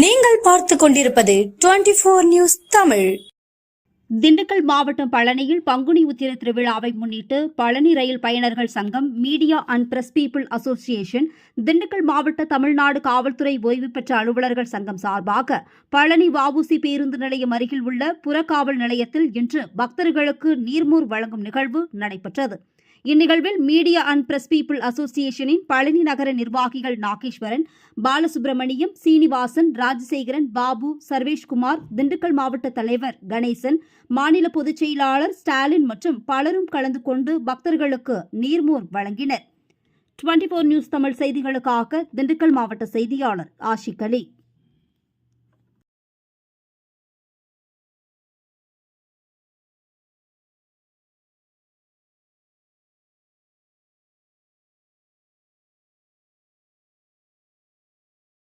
நீங்கள் பார்த்து கொண்டிருப்பது twenty four news Tamil. Dindigul மாவட்டம் பழனியில் பங்குனி உத்திர திருவிழாவை முன்னிட்டு பழனி ரயில் பயணர்கள் சங்கம் media and press people association Dindigul மாவட்ட தமிழ்நாடு காவல்துறை ஓய்வு பெற்ற அலுவலர்கள் சங்கம் சார்பாக பழனி வாவூசி பேருந்து நிலையம் அருகில் உள்ள புறக்காவல் நிலையத்தில் இன்று பக்தர்களுக்கு நீர்மூர் வழங்கும் நிகழ்வு நடைபெற்றது. இந்நிகழ்வில் மீடியா அண்ட் பிரஸ் பீப்பிள் அசோசியேஷனின் பழனி நகர நிர்வாகிகள் நாகேஸ்வரன் பாலசுப்பிரமணியம் சீனிவாசன் ராஜசேகரன் பாபு சர்வேஷ்குமார் திண்டுக்கல் மாவட்ட தலைவர் கணேசன் மாநில பொதுச் செயலாளர் ஸ்டாலின் மற்றும் பலரும் கலந்து கொண்டு பக்தர்களுக்கு நீர்மோர் வழங்கினர். டுவெண்டி நியூஸ் தமிழ் செய்திகளுக்காக திண்டுக்கல் மாவட்ட செய்தியாளர் ஆஷிக் அலி.